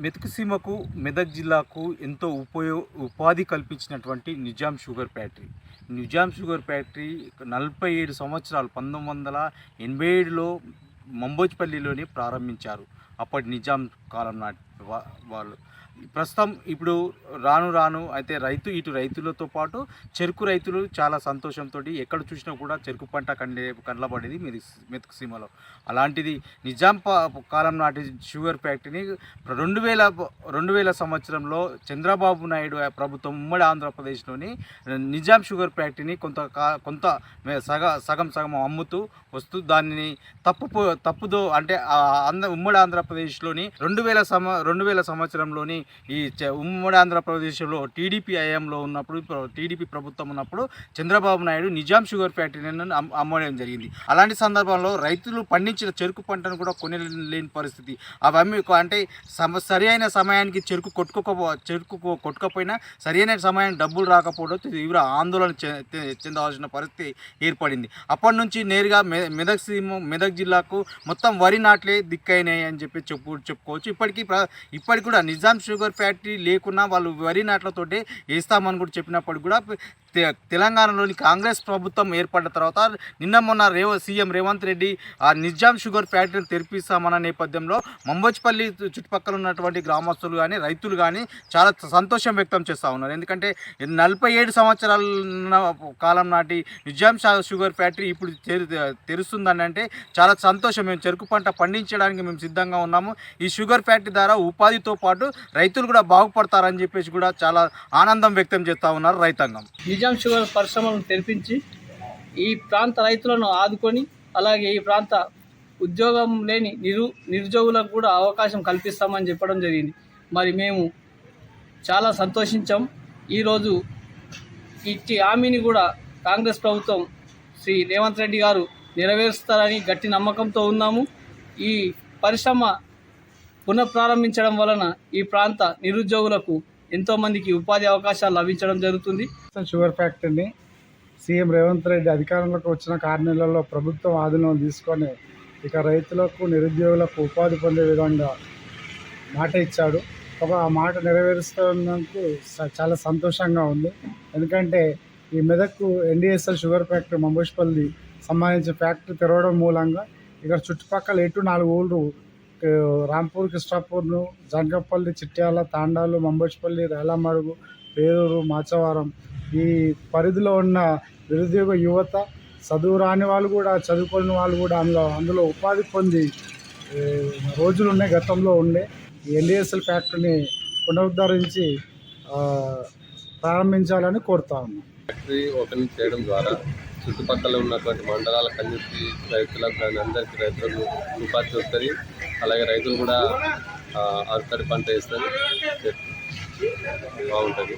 మెతుకుసీమకు మెదక్ జిల్లాకు ఎంతో ఉపయో ఉపాధి కల్పించినటువంటి Nizam sugar factory. Nizam sugar factory నలభై ఏడు సంవత్సరాలు పంతొమ్మిది వందల ఎనభై ఏడులో మంబోజ్పల్లిలోనే ప్రారంభించారు. అప్పటి నిజాం కాలం నాటి వాళ్ళు. ప్రస్తుతం ఇప్పుడు రాను రాను అయితే రైతు ఇటు రైతులతో పాటు చెరుకు రైతులు చాలా సంతోషంతో ఎక్కడ చూసినా కూడా చెరుకు పంట కండే కనలబడేది మెది మెతుకు సీమలో. అలాంటిది నిజాం కాలం నాటి షుగర్ ఫ్యాక్టరీని రెండు వేల రెండు వేల సంవత్సరంలో చంద్రబాబు నాయుడు ప్రభుత్వం ఉమ్మడి ఆంధ్రప్రదేశ్లోని నిజాం షుగర్ ఫ్యాక్టరీని కొంత కా- కొంత సగ సగం సగం అమ్ముతూ వస్తూ దానిని తప్పు తప్పుదో అంటే ఉమ్మడి ఆంధ్రప్రదేశ్లోని రెండు వేల సమ రెండు వేల సంవత్సరంలోని ఈ ఉమ్మడి ఆంధ్రప్రదేశ్లో టీడీపీ ఐఎంలో ఉన్నప్పుడు టీడీపీ ప్రభుత్వం ఉన్నప్పుడు చంద్రబాబు నాయుడు నిజాం షుగర్ ఫ్యాక్టరీని అమ్మడం జరిగింది. అలాంటి సందర్భంలో రైతులు పండించిన చెరుకు పంటను కూడా కొనలేని పరిస్థితి. అవి అంటే సమ సరి అయిన సమయానికి చెరుకు కొట్టుకోకపో చెరుకు కొట్టుకపోయినా సరి అయిన సమయానికి డబ్బులు రాకపోవడం తీవ్ర ఆందోళన చె- చెందవలసిన పరిస్థితి ఏర్పడింది. అప్పటి నుంచి నేరుగా మెదక్ మెదక్ జిల్లాకు మొత్తం వరి నాట్లే దిక్కైనాయి అని చెప్పి చెప్పు చెప్పుకోవచ్చు. ఇప్పటికీ ఇప్పటికి కూడా నిజాం షుగర్ ఫ్యాక్టరీ లేకున్నా వాళ్ళు వరి నాట్లతోటే వేస్తామని కూడా చెప్పినప్పుడు కూడా తె- తెలంగాణలోని కాంగ్రెస్ ప్రభుత్వం ఏర్పడిన తర్వాత నిన్న మొన్న రేవ సీఎం రేవంత్ రెడ్డి ఆ నిజాం షుగర్ ఫ్యాక్టరీని తెరిపిస్తామన్న నేపథ్యంలో మంబోజ్పల్లి చుట్టుపక్కల ఉన్నటువంటి గ్రామస్తులు కానీ రైతులు కానీ చాలా సంతోషం వ్యక్తం చేస్తూ ఉన్నారు. ఎందుకంటే నలభై ఏడు సంవత్సరాల కాలం నాటి నిజాం షా- షుగర్ ఫ్యాక్టరీ ఇప్పుడు తెరు తెరుస్తుందని అంటే చాలా సంతోషం. మేము చెరుకు పంట పండించడానికి మేము సిద్ధంగా ఉన్నాము. ఈ షుగర్ ఫ్యాక్టరీ ద్వారా ఉపాధితో పాటు రైతులు కూడా బాగుపడతారని చెప్పేసి కూడా చాలా ఆనందం వ్యక్తం చేస్తూ ఉన్నారు రైతాంగం. నిజాం షుగర్ పరిశ్రమలను తెరిపించి ఈ ప్రాంత రైతులను ఆదుకొని అలాగే ఈ ప్రాంత ఉద్యోగం లేని నిరు నిరుద్యోగులకు కూడా అవకాశం కల్పిస్తామని చెప్పడం జరిగింది. మరి మేము చాలా సంతోషించాం. ఈరోజు ఇట్టి హామీని కూడా కాంగ్రెస్ ప్రభుత్వం శ్రీ రేవంత్ రెడ్డి గారు నెరవేరుస్తారని గట్టి నమ్మకంతో ఉన్నాము. ఈ పరిశ్రమ పునఃప్రారంభించడం వలన ఈ ప్రాంత నిరుద్యోగులకు ఎంతోమందికి ఉపాధి అవకాశాలు లభించడం జరుగుతుంది. షుగర్ ఫ్యాక్టరీని సీఎం రేవంత్ రెడ్డి అధికారంలోకి వచ్చిన ఆరు ప్రభుత్వం ఆధీనం తీసుకొని ఇక రైతులకు నిరుద్యోగులకు ఉపాధి పొందే విధంగా మాట ఇచ్చాడు. ఒక ఆ మాట నెరవేరుస్తున్నందుకు చాలా సంతోషంగా ఉంది. ఎందుకంటే ఈ మెదక్కు ఎన్డీఎస్ఎల్ షుగర్ ఫ్యాక్టరీ మంబోష్పల్లి సంబంధించిన ఫ్యాక్టరీ తెరవడం మూలంగా ఇక్కడ చుట్టుపక్కల ఎటు నాలుగు ఊళ్ళు రాంపూర్ కృష్ణాపూర్ను జంగపల్లి చిట్యాల తాండాలు మంబోష్పల్లి రేలమడుగు పేరూరు మాచవరం ఈ పరిధిలో ఉన్న నిరుద్యోగ యువత చదువు రాని వాళ్ళు కూడా చదువుకోని వాళ్ళు కూడా అందులో అందులో ఉపాధి పొంది రోజులు ఉన్నాయి గతంలో ఉండే. ఈ ఎన్డిఎస్ఎల్ ఫ్యాక్టరీని పునరుద్ధరించి ప్రారంభించాలని కోరుతా ఉన్నాం. ఫ్యాక్టరీ ఓపెన్ చేయడం ద్వారా చుట్టుపక్కల ఉన్నటువంటి మండలాలకు అన్నింటికి రైతులకు కానీ అందరికీ రైతులకు ఉపాధి వస్తుంది. అలాగే రైతులు కూడా ఆ, పంట వేస్తారు. బాగుంటుంది.